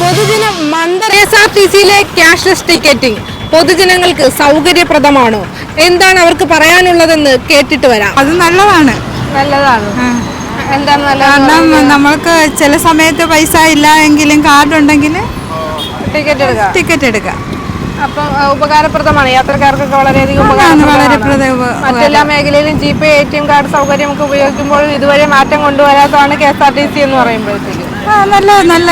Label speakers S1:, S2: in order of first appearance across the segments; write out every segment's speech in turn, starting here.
S1: പൊതുജന മന്ദ S R T സിയിലെ ക്യാഷ്ലെസ് ടിക്കറ്റിംഗ് പൊതുജനങ്ങൾക്ക് സൗകര്യപ്രദമാണോ? എന്താണ് അവർക്ക് പറയാനുള്ളതെന്ന് കേട്ടിട്ട് വരാം.
S2: അത് നല്ലതാണ്.
S1: നല്ലതാണ്. എന്താണ്
S2: കാരണം നമ്മൾക്ക് ചില സമയത്ത് പൈസ ഇല്ല എങ്കിലും കാർഡ് ഉണ്ടെങ്കിൽ
S1: ടിക്കറ്റ് എടുക്കാം.
S2: ടിക്കറ്റ് എടുക്കാം.
S1: അപ്പം ഉപകാരപ്രദമാണ്. യാത്രക്കാർക്കൊക്കെ വളരെയധികം
S2: വളരെ
S1: ഉപകാരപ്രദമാണ്.
S2: പ്രദ- ഉപ-
S1: മറ്റെല്ലാ മേഖലയിലും G pay A T M card സൗകര്യമൊക്കെ ഉപയോഗിക്കുമ്പോൾ ഇതുവരെ മാറ്റം കൊണ്ടുവരാത്തതാണ് K S R T C എന്ന് പറയുമ്പോഴത്തേക്ക്.
S2: നല്ല നല്ല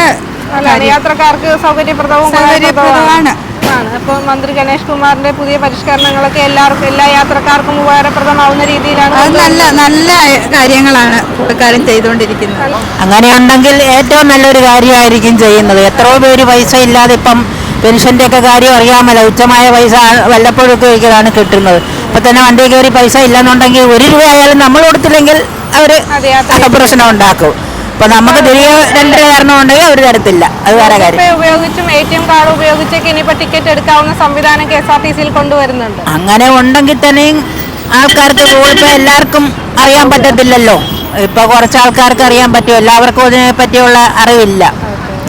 S1: യാത്രക്കാർക്ക് സൗകര്യപ്രദവും
S2: സൗകര്യപ്രദമാണ്.
S1: ആണ് അപ്പോൾ മന്ത്രി ഗണേഷ് കുമാറിന്റെ പുതിയ പരിഷ്കരണങ്ങളൊക്കെ എല്ലാവർക്കും എല്ലാ യാത്രക്കാർക്കും ഉപകാരപ്രദമാവുന്ന രീതിയിലാണ്
S2: അത് നല്ല നല്ല കാര്യങ്ങളാണ് പുള്ളിക്കാരൻ ചെയ്തുകൊണ്ടിരിക്കുന്നത്.
S3: അങ്ങനെയുണ്ടെങ്കിൽ ഏറ്റവും നല്ലൊരു കാര്യമായിരിക്കും ചെയ്യുന്നത്. എത്രയോ പേര് പൈസ ഇല്ലാതെ ഇപ്പം പെൻഷന്റെ ഒക്കെ കാര്യം അറിയാമല്ലോ. ഉച്ചമായ പൈസ വല്ലപ്പോഴൊക്കെ ഒരിക്കലാണ് കിട്ടുന്നത്. ഇപ്പം തന്നെ വണ്ടി കയറി പൈസ ഇല്ലെന്നുണ്ടെങ്കിൽ ഒരു രൂപയായാലും ആയാലും നമ്മൾ കൊടുത്തില്ലെങ്കിൽ അവർ പ്രശ്നം ഉണ്ടാക്കും. അപ്പം നമുക്ക് തിരികെ രണ്ടര കാരണം തരണമെന്നുണ്ടെങ്കിൽ അവർ തരത്തില്ല. അത് വേറെ കാര്യം.
S1: ഉപയോഗിച്ചും എ ടി എം കാർഡ് ഉപയോഗിച്ചൊക്കെ ഇനിയിപ്പോ ടിക്കറ്റ് എടുക്കാവുന്ന സംവിധാനം കെ എസ് ആർ ടി സിയിൽ കൊണ്ടുവരുന്നുണ്ട്.
S3: അങ്ങനെ ഉണ്ടെങ്കിൽ തന്നെയും ആൾക്കാർക്ക് ഗൂഗിൾ പേ എല്ലാവർക്കും അറിയാൻ പറ്റത്തില്ലല്ലോ. ഇപ്പൊ കുറച്ച് ആൾക്കാർക്ക് അറിയാൻ പറ്റും. എല്ലാവർക്കും അതിനെ പറ്റിയുള്ള അറിവില്ല.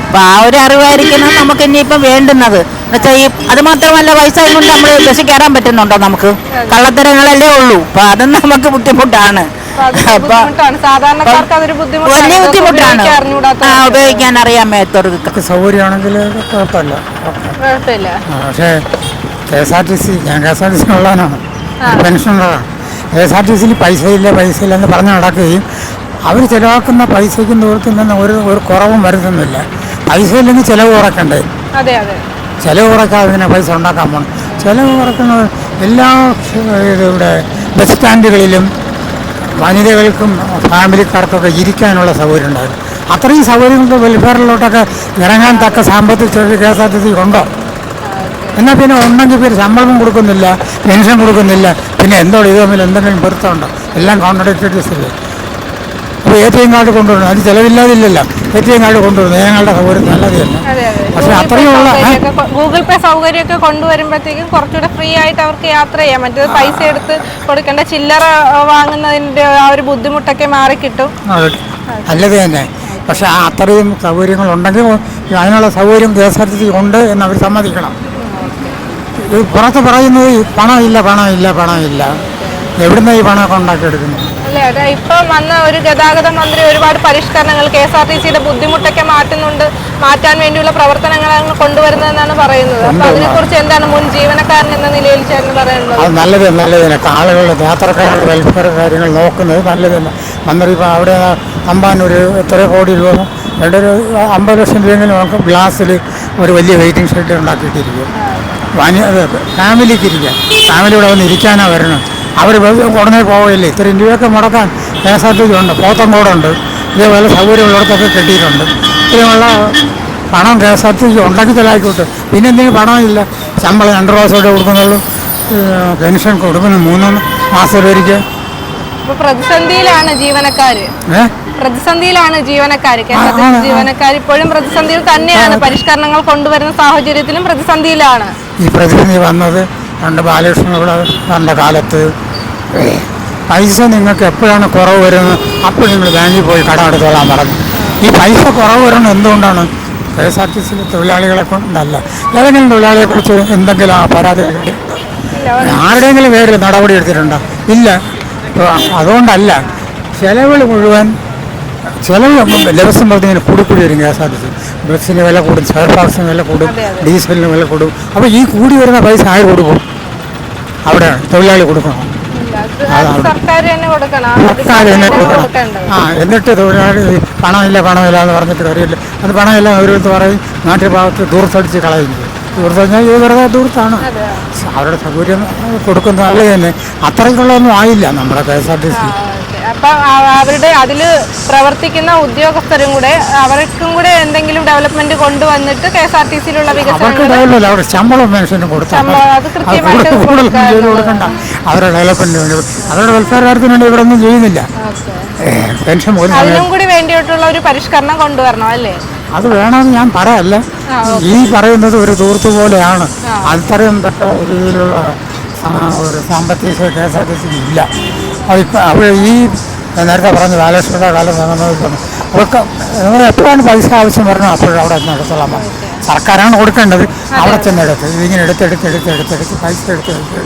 S3: അപ്പൊ ആ ഒരു അറിവായിരിക്കണം നമുക്ക് ഇനിയിപ്പം വേണ്ടുന്നത്. എന്നുവെച്ചാൽ ഈ അത് മാത്രമല്ല പൈസ കൊണ്ട് നമ്മൾ കയറാൻ പറ്റുന്നുണ്ടോ നമുക്ക്? കള്ളത്തരങ്ങളല്ലേ ഉള്ളൂ. അപ്പൊ അതും നമുക്ക് ബുദ്ധിമുട്ടാണ്.
S1: അപ്പൊ അതൊരു സാധാരണക്കാർക്ക് അതൊരു ബുദ്ധിമുട്ടാണ്.
S3: വലിയ ബുദ്ധിമുട്ടാണ്.
S1: ഉപയോഗിക്കാൻ
S3: ആ ഉപയോഗിക്കാൻ അറിയാൻ
S4: സൗകര്യമാണെങ്കിൽ കുഴപ്പമില്ല. പക്ഷേ K S R T C ഞാൻ K S R T C ഉള്ളവനാണ്. പെൻഷനുള്ളതാണ് കെ എസ് ആർ ടി സിയിൽ പൈസ ഇല്ല പൈസ ഇല്ല എന്ന് പറഞ്ഞ് നടക്കുകയും അവർ ചിലവാക്കുന്ന പൈസയ്ക്കും ദൂരത്തിൽ നിന്ന് ഒരു ഒരു കുറവും വരുത്തുന്നില്ല. പൈസ ഇല്ലെങ്കിൽ ചിലവ് കുറക്കണ്ടേ
S1: അതെ അതെ.
S4: ചിലവ് കുറക്കാതെ തന്നെ പൈസ ഉണ്ടാക്കാൻ പോകണം ചിലവ് കുറക്കുന്നത് എല്ലാ ഇവിടെ ബസ് സ്റ്റാൻഡുകളിലും വനിതകൾക്കും ഫാമിലിക്കാർക്കൊക്കെ ഇരിക്കാനുള്ള സൗകര്യം ഉണ്ടായിരുന്നു. അത്രയും സൗകര്യങ്ങൾക്ക് വെൽഫെയറിലോട്ടൊക്കെ ഇറങ്ങാൻ തക്ക സാമ്പത്തിക ചെറിയ K S R T C ഉണ്ടോ? എന്നാൽ പിന്നെ ഉണ്ടെങ്കിൽ പിന്നെ ശമ്പളം കൊടുക്കുന്നില്ല പെൻഷൻ കൊടുക്കുന്നില്ല പിന്നെ എന്തോ ഇത് തമ്മിൽ എന്തെങ്കിലും പൊരുത്തമുണ്ടോ? എല്ലാം കോൺട്രഡിക്റ്റഡീസ് അല്ലേ അപ്പോൾ എ ടി എം കാർഡ് കൊണ്ടുവരണം. അത് ചിലവില്ലാതില്ലല്ലോ. എ കൊണ്ടുവരുന്നത് ഞങ്ങളുടെ സൗകര്യം നല്ലത് തന്നെ പക്ഷേ
S1: ഗൂഗിൾ പേ
S4: അത്രയുള്ള
S1: ഗൂഗിൾ പേ സൗകര്യമൊക്കെ കൊണ്ടുവരുമ്പോഴത്തേക്കും കുറച്ചുകൂടെ ഫ്രീ ആയിട്ട് അവർക്ക് യാത്ര ചെയ്യാം മറ്റേത് പൈസ എടുത്ത് കൊടുക്കേണ്ട ചില്ലറ വാങ്ങുന്നതിന്റെ ആ ഒരു ബുദ്ധിമുട്ടൊക്കെ മാറി കിട്ടും.
S4: നല്ലത് തന്നെ. പക്ഷെ അത്രയും സൗകര്യങ്ങൾ ഉണ്ടെങ്കിൽ അതിനുള്ള സൗകര്യം K S R T C ഉണ്ട് എന്ന് അവർ സമ്മതിക്കണം പുറത്ത് പറയുന്നത് പണമില്ല പണമില്ല പണമില്ല. എവിടുന്ന ഈ പണമൊക്കെ ഉണ്ടാക്കിയെടുക്കുന്നത്
S1: അല്ലേ അതെ ഇപ്പം വന്ന ഒരു ഗതാഗത മന്ത്രി ഒരുപാട് പരിഷ്കരണങ്ങൾ കെ എസ് ആർ ടി സിയുടെ ബുദ്ധിമുട്ടൊക്കെ മാറ്റുന്നുണ്ട്. മാറ്റാൻ വേണ്ടിയുള്ള പ്രവർത്തനങ്ങളാണ് കൊണ്ടുവരുന്നതെന്നാണ് പറയുന്നത്. അപ്പൊ അതിനെ കുറിച്ച് എന്താണ് മുൻ ജീവനക്കാരൻ എന്ന നിലയിൽ ചേർന്ന് പറയുന്നത്
S4: അത് നല്ലത് നല്ലത്. തന്നെ ആളുകളുടെ യാത്രക്കാരുടെ വെൽഫെയർ കാര്യങ്ങൾ നോക്കുന്നത് നല്ലതല്ല തന്നെ. മന്ത്രി ഇപ്പോൾ അവിടെ തമ്പാനൊരു എത്ര കോടി രൂപ രണ്ട് ഒരു അമ്പത് ലക്ഷം രൂപയെങ്കിലും നമുക്ക് ഗ്ലാസ്സിൽ ഒരു വലിയ വെയിറ്റിംഗ് ഷെഡ് ഉണ്ടാക്കിയിട്ടിരിക്കും. ഫാമിലിക്ക് ഇരിക്കാം. ഫാമിലി ഇവിടെ വന്ന് ഇരിക്കാനാണ് വരണം അവർ ഉടനെ പോവില്ലേ? ഇത്രയും രൂപയൊക്കെ മുടക്കാൻ K S R T C ഉണ്ട് പോത്തങ്കോടുണ്ട് ഇതേപോലെ സൗകര്യമുള്ളിടത്തൊക്കെ കെട്ടിയിട്ടുണ്ട്. ഇത്രയുമുള്ള പണം K S R T C ഉണ്ടെങ്കിൽ ചിലമായിക്കോട്ടെ പിന്നെ എന്തെങ്കിലും പണമില്ല. ശമ്പളം രണ്ട് പ്രാവശ്യമൊക്കെ കൊടുക്കുന്നുള്ളൂ. പെൻഷൻ കൊടുക്കുന്നു മൂന്ന് മാസം ഒരിക്കൽ
S1: പ്രതിസന്ധിയിലാണ് ജീവനക്കാര്. പ്രതിസന്ധിയിലാണ് ജീവനക്കാര്. ജീവനക്കാർ ഇപ്പോഴും പ്രതിസന്ധിയിൽ തന്നെയാണ്. പരിഷ്കരണങ്ങൾ കൊണ്ടുവരുന്ന സാഹചര്യത്തിലും പ്രതിസന്ധിയിലാണ്.
S4: ഈ പ്രതിസന്ധി വന്നത് പണ്ട് ബാലകൃഷ്ണൻ ഇവിടെ വന്ന കാലത്ത് പൈസ നിങ്ങൾക്ക് എപ്പോഴാണ് കുറവ് വരുന്നത്? അപ്പോൾ നിങ്ങൾ ബാങ്കിൽ പോയി കടം എടുത്തോളാൻ പറഞ്ഞു. ഈ പൈസ കുറവ് വരുന്നത് എന്തുകൊണ്ടാണ്? കെ എസ് ആർ ടി സിയിലെ തൊഴിലാളികളെ കൊണ്ടല്ല. ഏതെങ്കിലും തൊഴിലാളിയെക്കുറിച്ച് എന്തെങ്കിലും ആ പരാതി ആരുടെയെങ്കിലും പേരിൽ നടപടി എടുത്തിട്ടുണ്ടോ? ഇല്ല. അതുകൊണ്ടല്ല. ചിലവുകൾ മുഴുവൻ ചിലവ് ദിവസം പറഞ്ഞിങ്ങനെ കൂടിക്കൂടി വരും K S R T C ബസ്സിന് വില കൂടും സ്പെയർ പാർട്സിന് വില കൂടും ഡീസലിന് വില കൂടും. അപ്പോൾ ഈ കൂടി വരുന്ന പൈസ ആര് കൊടുക്കും? അവിടെ തൊഴിലാളി കൊടുക്കണം?
S1: സർക്കാർ തന്നെ കൊടുക്കണം.
S4: ആ എന്നിട്ട് തൊഴിലാളി പണമില്ല പണമില്ല എന്ന് പറഞ്ഞിട്ട് കാര്യമില്ല. അത് പണമില്ല ഒരു പറയും നാട്ടിൽ ഭാഗത്ത് ദൂർത്തടിച്ച് കളയും ദൂർത്തടിഞ്ഞാൽ ഇത് വെറുതെ ദൂർത്താണ്. അവരുടെ സൗകര്യം കൊടുക്കുന്നത് അല്ലേ തന്നെ അത്രയ്ക്കുള്ളതൊന്നും ആയില്ല നമ്മുടെ K S R T C.
S1: അപ്പൊ അവരുടെ അതിൽ പ്രവർത്തിക്കുന്ന ഉദ്യോഗസ്ഥരും കൂടെ അവർക്കും കൂടെ എന്തെങ്കിലും ഡെവലപ്മെന്റ് കൊണ്ടുവന്നിട്ട് കെ എസ് ആർ ടി സിയിലുള്ള
S4: വികസനം ശമ്പളം
S1: അത് കൃത്യമായിട്ട്
S4: അവരുടെ ഡെവലപ്മെന്റിന് വേണ്ടി അവരുടെ വെൽഫെയർ കാര്യത്തിന് വേണ്ടി ഇവിടെ ഒന്നും ചെയ്യുന്നില്ല പെൻഷൻ
S1: അതിനും കൂടി വേണ്ടിയിട്ടുള്ള ഒരു പരിഷ്കരണം കൊണ്ടുവരണം അല്ലേ?
S4: അത് വേണമെന്ന് ഞാൻ പറയല്ല. ഈ പറയുന്നത് ഒരു ദൂർത്ത് പോലെയാണ്. അത്രയും പെട്ട രീതിയിലുള്ള ഒരു സാമ്പത്തിക കെ എസ് ആർ ടി ഇല്ല. അതിപ്പോൾ അവർ ഈ നേരത്തെ പറഞ്ഞ ബാലേശ്വരുടെ കാലം അവർക്ക് നിങ്ങൾ എപ്പോഴാണ് പൈസ ആവശ്യം വരണം അപ്പോഴും അവിടെ നിന്ന് എടുത്തോളാം. സർക്കാരാണ് കൊടുക്കേണ്ടത്. അവിടെ ചെന്ന് എടുത്ത് ഇതിങ്ങനെ എടുത്തെടുത്ത് എടുത്തെടുത്തെടുത്ത് പൈസ എടുത്തെടുത്ത്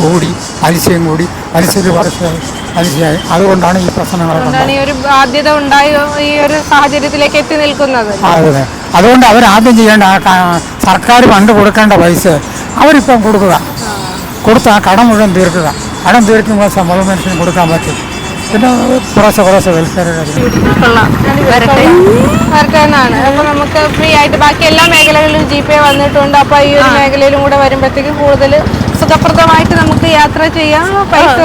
S4: കൂടി പലിശയും കൂടി പലിശയ്ക്ക് കുറച്ച് പലിശയായി അതുകൊണ്ടാണ് ഈ
S1: പ്രശ്നങ്ങൾ ഈ ഒരു ബാധ്യത ഉണ്ടായി ഈ ഒരു സാഹചര്യത്തിലേക്ക് എത്തി നിൽക്കുന്നത്.
S4: അതെ അതുകൊണ്ട് അവർ ആദ്യം ചെയ്യേണ്ട ആ സർക്കാർ പണ്ട് കൊടുക്കേണ്ട പൈസ അവരിപ്പം കൊടുക്കുക. കൊടുത്ത് ആ കടം മുഴുവൻ തീർക്കുക. കടം തീർക്കുമ്പോൾ ശമ്പളം മനുഷ്യന് കൊടുക്കാൻ പറ്റും. പിന്നെ കുറേശ്ശെ കുറേശ്ശെ വെൽഫെയർ
S1: വരട്ടെ. എന്നാണ് നമുക്ക് ഫ്രീ ആയിട്ട് ബാക്കി എല്ലാ മേഖലകളിലും ജി പേ വന്നിട്ടുണ്ട്. അപ്പൊ ഈ ഒരു മേഖലയിലും കൂടെ വരുമ്പോഴത്തേക്ക് കൂടുതൽ സുഖപ്രദമായിട്ട് നമുക്ക് യാത്ര ചെയ്യാം. പൈസ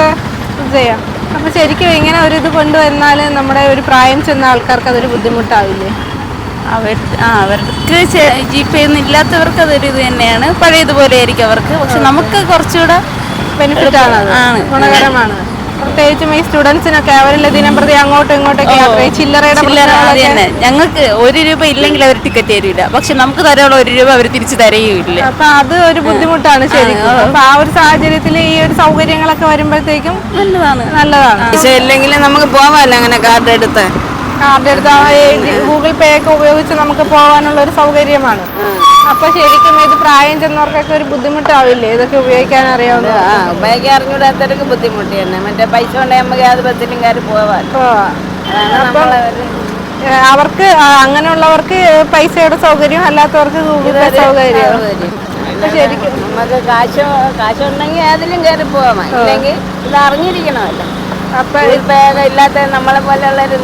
S1: ചെയ്യാം. അപ്പൊ ശരിക്കും ഇങ്ങനെ ഒരു ഇത് കൊണ്ടുവന്നാൽ നമ്മുടെ ഒരു പ്രായം ചെന്ന ആൾക്കാർക്ക് അതൊരു ബുദ്ധിമുട്ടാവില്ലേ?
S5: അവർ ആ അവർക്ക് ജി പേ ഒന്നും ഇല്ലാത്തവർക്ക് അതൊരു ഇത് തന്നെയാണ്. പഴയതുപോലെ ആയിരിക്കും അവർക്ക്. പക്ഷെ നമുക്ക് കുറച്ചുകൂടെ
S1: ബെനിഫിറ്റ് ആണ്. ഗുണകരമാണ്. പ്രത്യേകിച്ചും ഈ സ്റ്റുഡൻസിനൊക്കെ അവരിൽ ദിനം പ്രതി അങ്ങോട്ടും ഇങ്ങോട്ടൊക്കെ യാത്ര. ചില്ലറയുടെ
S5: ഞങ്ങൾക്ക് ഒരു രൂപ ഇല്ലെങ്കിൽ അവർ ടിക്കറ്റ് തരില്ല പക്ഷെ നമുക്ക് തരാനുള്ള ഒരു രൂപ അവർ തിരിച്ചു തരുകയില്ല
S1: അപ്പൊ അത് ഒരു ബുദ്ധിമുട്ടാണ് ശരിക്കും. അപ്പൊ ആ ഒരു സാഹചര്യത്തിൽ ഈ ഒരു സൗകര്യങ്ങളൊക്കെ വരുമ്പോഴത്തേക്കും
S5: നല്ലതാണ്.
S1: നല്ലതാണ്.
S5: പക്ഷെ ഇല്ലെങ്കിൽ നമുക്ക് പോവാല്ലോ അങ്ങനെ കാർഡ് എടുത്ത്.
S1: കാർഡ് എടുത്ത ഗൂഗിൾ പേ ഒക്കെ ഉപയോഗിച്ച് നമുക്ക് പോകാനുള്ള ഒരു സൗകര്യമാണ്. അപ്പൊ ശരിക്കും ഇത് പ്രായം ചെന്നവർക്കൊക്കെ ഒരു ബുദ്ധിമുട്ടാവില്ലേ? ഇതൊക്കെ ഉപയോഗിക്കാൻ അറിയാവുന്ന
S5: ആ ഉപയോഗിക്കാൻ അറിഞ്ഞൂടാത്തവർക്ക് ബുദ്ധിമുട്ട് തന്നെ. മറ്റേ പൈസ കൊണ്ടേ നമുക്ക് അത് ബസ്സിലും കയറി പോവാൻ അതാണ് നമ്മളെ ഒരു
S1: അവർക്ക് അങ്ങനെയുള്ളവർക്ക് പൈസയുടെ സൗകര്യം അല്ലാത്തവർക്ക് ഗൂഗിൾ പേ സൗകര്യം. അപ്പൊ ശരിക്കും
S5: നമുക്ക് കാശ് കാശുണ്ടെങ്കിൽ അതിലും കയറി പോവാം. ഇല്ലെങ്കിൽ ഇത് അറിഞ്ഞിരിക്കണമല്ലോ.
S1: അപ്പൊ
S5: ഇല്ലാത്ത നമ്മളെ പോലെയുള്ളവർ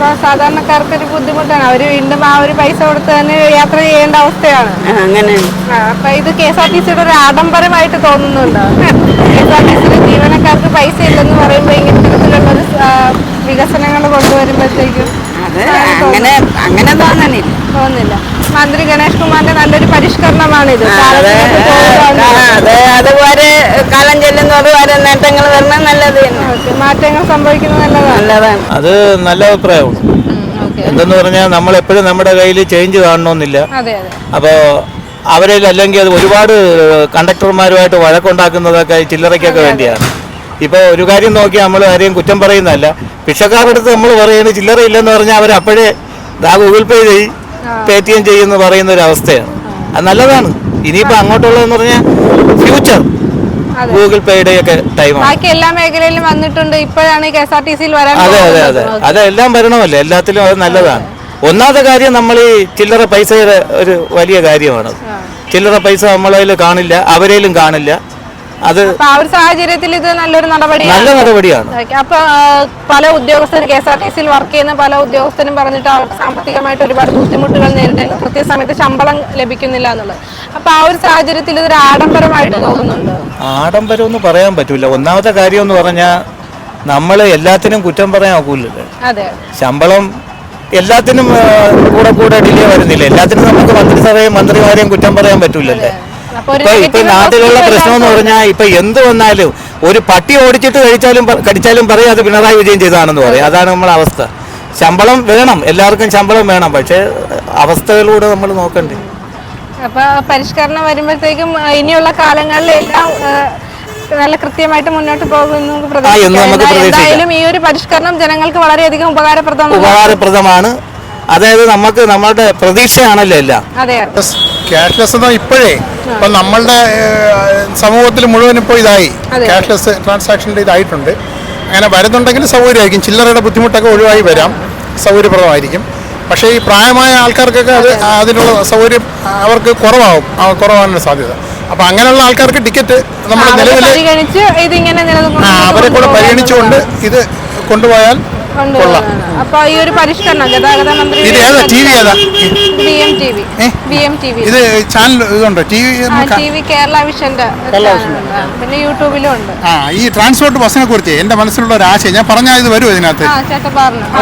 S5: എന്തിട്ട്
S1: അപ്പൊ സാധാരണക്കാർക്ക് ഒരു ബുദ്ധിമുട്ടാണ്. അവർ വീണ്ടും ആ ഒരു പൈസ കൊടുത്ത് തന്നെ യാത്ര ചെയ്യേണ്ട അവസ്ഥയാണ്.
S5: അങ്ങനെ
S1: അപ്പൊ ഇത് കെ എസ് ആർ ടി സിയുടെ ഒരു ആഡംബരമായിട്ട് തോന്നുന്നുണ്ടോ? കെ എസ് ആർ ടി സിയുടെ ജീവനക്കാർക്ക് പൈസ ഇല്ലെന്ന് പറയുമ്പോ ഇത്തരത്തിലുള്ള ഒരു വികസനങ്ങൾ കൊണ്ടുവരുമ്പോഴത്തേക്കും
S5: അത് അങ്ങനെ അങ്ങനെ തോന്നുന്നില്ല
S1: തോന്നുന്നില്ല മന്ത്രി ഗണേഷ് കുമാറിന്റെ നല്ലൊരു പരിഷ്കരണമാണിത്.
S5: അതുപോലെ കാലം ചെല്ലുന്നതോട് വരെ നേട്ടങ്ങൾ വരണം നല്ലത്
S1: മാറ്റങ്ങൾ സംഭവിക്കുന്നത് നല്ലതാണ്.
S6: അത് നല്ല അഭിപ്രായമാണ്. എന്തെന്ന് പറഞ്ഞാൽ നമ്മൾ എപ്പോഴും നമ്മുടെ കയ്യിൽ ചേഞ്ച് കാണണമെന്നില്ല.
S1: അതെ അതെ.
S6: അപ്പോൾ അവരിൽ അല്ലെങ്കിൽ അത് ഒരുപാട് കണ്ടക്ടർമാരുമായിട്ട് വഴക്കുണ്ടാക്കുന്നതൊക്കെ ഈ ചില്ലറയ്ക്കൊക്കെ വേണ്ടിയാണ്. ഇപ്പോൾ ഒരു കാര്യം നോക്കി നമ്മൾ ആരെയും കുറ്റം പറയുന്നതല്ല. ഭിക്ഷക്കാരുടെ അടുത്ത് നമ്മൾ പറയുന്നത് ചില്ലറ ഇല്ലെന്ന് പറഞ്ഞാൽ അവർ അപ്പോഴേ ഗൂഗിൾ പേ ചെയ്യും. പേ ടി എം ചെയ്യുമെന്ന് പറയുന്ന ഒരു അവസ്ഥയാണ്. അത് നല്ലതാണ്. ഇനിയിപ്പോൾ അങ്ങോട്ടുള്ളതെന്ന് പറഞ്ഞാൽ ഫ്യൂച്ചർ ഗൂഗിൾ പേയുടെ ഒക്കെ ടൈമാണ്
S1: ബാക്കി എല്ലാ മേഖലയിലും വന്നിട്ടുണ്ട്. ഇപ്പോഴാണ് കെ എസ് ആർ ടി സിയിൽ വരാൻ
S6: അതെ അതെ അതെ.
S1: എല്ലാം
S6: അതെല്ലാം വരണമല്ലോ? എല്ലാത്തിലും അത് നല്ലതാണ്. ഒന്നാമത്തെ കാര്യം നമ്മൾ ഈ ചില്ലറ പൈസയുടെ ഒരു വലിയ കാര്യമാണ്. ചില്ലറ പൈസ നമ്മളതിൽ കാണില്ല അവരേലും കാണില്ല. അത്
S1: ആ ഒരു സാഹചര്യത്തിൽ ഇത് നല്ലൊരു നടപടിയാണ്.
S6: നല്ല നടപടിയാണ്.
S1: അപ്പൊ പല ഉദ്യോഗസ്ഥരും കെ എസ് ആർ ടി സിയിൽ വർക്ക് ചെയ്യുന്ന പല ഉദ്യോഗസ്ഥരും പറഞ്ഞിട്ട് അവർക്ക് സാമ്പത്തികമായിട്ട് ഒരുപാട് ബുദ്ധിമുട്ടുകൾ നേരിടുന്നു കൃത്യസമയത്ത് ശമ്പളം ലഭിക്കുന്നില്ല എന്നുള്ളത്. അപ്പൊ ആ ഒരു സാഹചര്യത്തിൽ ഇതൊരു ആഡംബരമായിട്ട് തോന്നുന്നുണ്ട്?
S6: ആഡംബരം എന്ന് പറയാൻ പറ്റൂല. ഒന്നാമത്തെ കാര്യം എന്ന് പറഞ്ഞാൽ നമ്മൾ എല്ലാത്തിനും കുറ്റം പറയാൻ ഒക്കില്ലല്ലോ
S1: അതെ.
S6: ശമ്പളം എല്ലാത്തിനും കൂടെ കൂടെ ഡിലേ വരുന്നില്ല. എല്ലാത്തിനും നമുക്ക് മന്ത്രിസഭയും മന്ത്രിമാരെയും കുറ്റം പറയാൻ പറ്റൂലല്ലേ? ഇപ്പൊ നാട്ടിലുള്ള പ്രശ്നം എന്ന് പറഞ്ഞാൽ ഇപ്പൊ എന്ത് വന്നാലും ഒരു പട്ടി ഓടിച്ചിട്ട് കഴിച്ചാലും കടിച്ചാലും പറയും അത് പിണറായി വിജയൻ ചെയ്താണെന്ന് പറയും. അതാണ് നമ്മളെ അവസ്ഥ. ശമ്പളം വേണം. എല്ലാവർക്കും ശമ്പളം വേണം. പക്ഷേ അവസ്ഥകളിലൂടെ നമ്മൾ നോക്കണ്ടേ.
S1: അപ്പൊ പരിഷ്കരണം വരുമ്പോഴത്തേക്കും ഇനിയുള്ള കാലങ്ങളിൽ എല്ലാം നല്ല കൃത്യമായിട്ട് മുന്നോട്ട്
S6: പോകുന്നു
S1: എന്തായാലും ഈ ഒരു പരിഷ്കരണം ജനങ്ങൾക്ക് വളരെയധികം ഉപകാരപ്രദമാണ്.
S6: ഉപകാരപ്രദമാണ്. അതായത് നമുക്ക് നമ്മുടെ പ്രതീക്ഷയാണല്ലോ എല്ലാം.
S1: അതെ
S7: ക്യാഷ്ലെസ് എന്ന് ഇപ്പോഴേ ഇപ്പൊ നമ്മളുടെ സമൂഹത്തിൽ മുഴുവൻ ഇപ്പോൾ ഇതായി. ക്യാഷ്ലെസ് ട്രാൻസാക്ഷന്റെ ഇതായിട്ടുണ്ട്. അങ്ങനെ വരുന്നുണ്ടെങ്കിൽ സൗകര്യമായിരിക്കും. ചില്ലറയുടെ ബുദ്ധിമുട്ടൊക്കെ ഒഴിവായി വരാം. സൗകര്യപ്രദമായിരിക്കും. പക്ഷേ ഈ പ്രായമായ ആൾക്കാർക്കൊക്കെ അത് അതിനുള്ള സൗകര്യം അവർക്ക് കുറവാകും കുറവാനുള്ള സാധ്യത. അപ്പോൾ അങ്ങനെയുള്ള ആൾക്കാർക്ക് ടിക്കറ്റ് നമ്മൾ നിലവിൽ അവരെ കൂടെ പരിഗണിച്ചുകൊണ്ട് ഇത് കൊണ്ടുപോയാൽ കൊള്ളാം.
S1: അപ്പൊ ഈ ഒരു പരിഷ്കരണം ഗതാഗത മന്ത്രി
S7: ഇത് ഏതാ? ടി വി ഏതാ?
S1: B M T V. B M T V.
S7: ഇത് ചാനൽ ഇതുണ്ടോ? T V
S1: T V Kerala വിഷന്റെ ചാനലുണ്ട്. പിന്നെ യൂട്യൂബിലും ഉണ്ട്.
S7: ആ ഈ ട്രാൻസ്പോർട്ട് ബസ്സിനെ കുറിച്ച് എന്റെ മനസ്സിലുള്ള ഒരു ആശയം. ഞാൻ പറഞ്ഞാൽ ഇത് വരും ഇതിനകത്ത്?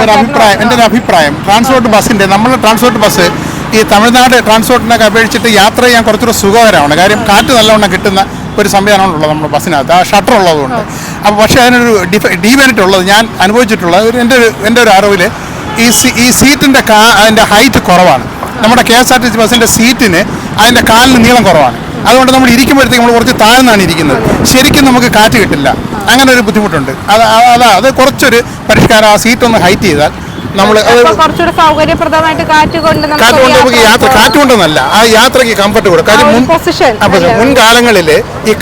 S7: ഒരു അഭിപ്രായം എന്റെ ഒരു അഭിപ്രായം. ട്രാൻസ്പോർട്ട് ബസ്സിന്റെ നമ്മുടെ ട്രാൻസ്പോർട്ട് ബസ് ഈ തമിഴ്നാട് ട്രാൻസ്പോർട്ടിനൊക്കെ അപേക്ഷിച്ചിട്ട് യാത്ര ചെയ്യാൻ കുറച്ചുകൂടെ സുഖകരമാണ്. കാര്യം കാറ്റ് നല്ലവണ്ണം കിട്ടുന്ന ഒരു സംവിധാനമാണുള്ളത് നമ്മുടെ ബസ്സിനകത്ത് ആ ഷട്ടർ ഉള്ളതുകൊണ്ട്. അപ്പോൾ പക്ഷേ അതിനൊരു ഡിഫ ഡീമെറിറ്റ് ഉള്ളത് ഞാൻ അനുഭവിച്ചിട്ടുള്ളത് ഒരു എന്റെ ഒരു എന്റെ ഒരു അറിവിൽ ഈ സീ ഈ സീറ്റിന്റെ കാ അതിന്റെ ഹൈറ്റ് കുറവാണ്. നമ്മുടെ K S R T C ബസ്സിന്റെ സീറ്റിന് അതിന്റെ കാലിന് നീളം കുറവാണ്. അതുകൊണ്ട് നമ്മൾ ഇരിക്കുമ്പോഴത്തേക്ക് നമ്മൾ കുറച്ച് താഴ്ന്നാണ് ഇരിക്കുന്നത്. ശരിക്കും നമുക്ക് കാറ്റ് കിട്ടില്ല. അങ്ങനെ ഒരു ബുദ്ധിമുട്ടുണ്ട്. അത് അത് അതാ കുറച്ചൊരു പരിഷ്കാരം ആ സീറ്റ് ഒന്ന് ഹൈറ്റ് ചെയ്താൽ നമ്മൾ
S1: കുറച്ചുകൂടെ സൗകര്യപ്രദമായിട്ട് കാറ്റ് കൊണ്ട്
S7: കാറ്റ് കൊണ്ട് നമുക്ക് യാത്ര കാറ്റ് കൊണ്ടൊന്നല്ല. ആ യാത്രയ്ക്ക് കംഫർട്ട് കൊടുക്കും കാര്യം? മുൻകാലങ്ങളിൽ ഈ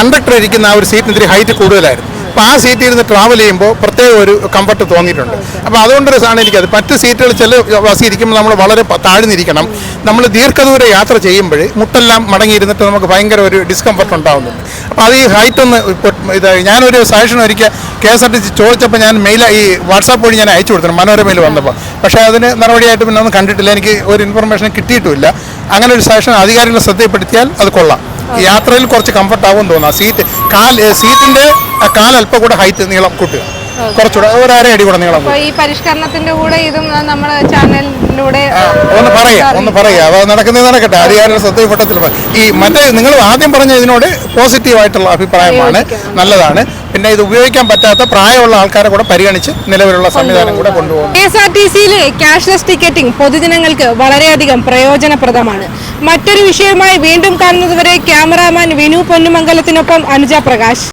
S7: കണ്ടക്ടർ ഇരിക്കുന്ന ആ ഒരു സീറ്റിന് ഇത്തിരി ഹൈറ്റ് കൂടുതലായിരുന്നു. അപ്പോൾ ആ സീറ്റിൽ ഇരുന്ന് ട്രാവൽ ചെയ്യുമ്പോൾ പ്രത്യേക ഒരു കംഫർട്ട് തോന്നിയിട്ടുണ്ട്. അപ്പോൾ അതുകൊണ്ട് സാധനം എനിക്കത് മറ്റ് സീറ്റുകൾ ചില ബസ് ഇരിക്കുമ്പോൾ നമ്മൾ വളരെ താഴ്ന്നിരിക്കണം. നമ്മൾ ദീർഘദൂര യാത്ര ചെയ്യുമ്പോൾ മുട്ടെല്ലാം മടങ്ങിയിരുന്നിട്ട് നമുക്ക് ഭയങ്കര ഒരു ഡിസ്കംഫർട്ട് ഉണ്ടാകുന്നുണ്ട് അപ്പോൾ അത് ഈ ഹൈറ്റ് ഒന്ന് ഇത് ഞാനൊരു സജഷൻ ഒരിക്കൽ K S R T C ചോദിച്ചപ്പോൾ ഞാൻ മെയിൽ ഈ വാട്സാപ്പ് വഴി ഞാൻ അയച്ചു കൊടുത്തു മനോരമയിൽ വന്നപ്പോൾ പക്ഷേ അതിന് നടപടിയായിട്ട് പിന്നെ ഒന്നും കണ്ടിട്ടില്ല എനിക്ക് ഒരു ഇൻഫർമേഷൻ കിട്ടിയിട്ടുമില്ല. അങ്ങനെ ഒരു സജഷൻ അധികാരികളെ ശ്രദ്ധയിൽപ്പെടുത്തിയാൽ അത് കൊള്ളാം. യാത്രയിൽ കുറച്ച് കംഫർട്ടാവും തോന്നാം സീറ്റ് കാൽ ഏ, അല്പം കൂടെ ഹൈറ്റ് നീളം കൂട്ടുക. കുറച്ചുകൂടെ ഒരു അര അടി കൂടെ നീളം
S1: ഈ പരിഷ്കരണത്തിന്റെ കൂടെ ഇതും നമ്മുടെ ചാനലിലൂടെ
S7: ഒന്ന് പറയാം ഒന്ന് പറയാം അത് നടക്കുന്നത് നടക്കട്ടെ. പറ- ഈ മറ്റേ നിങ്ങൾ ആദ്യം പറഞ്ഞ ഇതിനോട് പോസിറ്റീവ് ആയിട്ടുള്ള അഭിപ്രായമാണ് നല്ലതാണ്. പിന്നെ ഇത് ഉപയോഗിക്കാൻ പറ്റാത്ത പ്രായമുള്ള ആൾക്കാരെ കൂടെ പരിഗണിച്ച് നിലവിലുള്ള സംവിധാനം കൂടെ കൊണ്ടുപോകും.
S1: കെ എസ് ആർ ടി സിയിലെ ക്യാഷ്ലെസ് ടിക്കറ്റിംഗ് പൊതുജനങ്ങൾക്ക് വളരെയധികം പ്രയോജനപ്രദമാണ്. മറ്റൊരു വിഷയമായി വീണ്ടും കാണുന്നതുവരെ ക്യാമറാമാൻ വിനു പൊന്നുമംഗലത്തിനൊപ്പം അനുജ പ്രകാശ്.